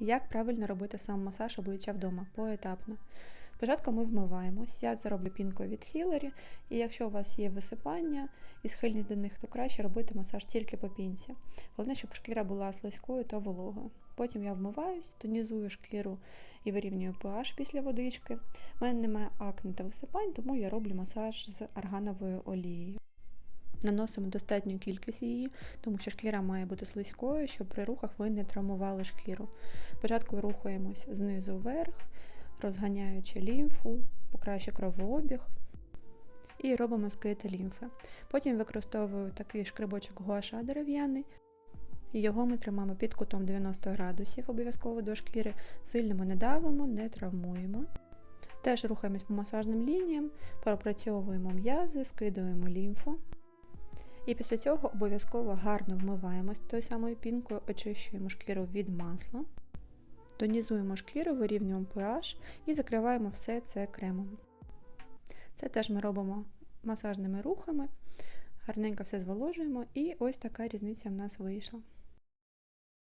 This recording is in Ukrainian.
Як правильно робити сам масаж обличчя вдома поетапно. Спочатку ми вмиваємось, я це роблю пінкою від Хілері, і якщо у вас є висипання і схильність до них, то краще робити масаж тільки по пінці. Головне, щоб шкіра була слизькою та вологою. Потім я вмиваюсь, тонізую шкіру і вирівнюю pH після водички. У мене немає акне та висипань, тому я роблю масаж з аргановою олією. Наносимо достатню кількість її, тому що шкіра має бути слизькою, щоб при рухах ви не травмували шкіру. Спочатку рухаємось знизу вверх, розганяючи лімфу, покращує кровообіг і робимо скид лімфи. Потім використовую такий шкрибочок гуаша дерев'яний. Його ми тримаємо під кутом 90 градусів обов'язково до шкіри, сильно ми не давимо, не травмуємо. Теж рухаємось по масажним лініям, пропрацьовуємо м'язи, скидуємо лімфу. І після цього обов'язково гарно вмиваємось тою самою пінкою, очищуємо шкіру від масла, тонізуємо шкіру, вирівнюємо pH і закриваємо все це кремом. Це теж ми робимо масажними рухами, гарненько все зволожуємо, і ось така різниця в нас вийшла.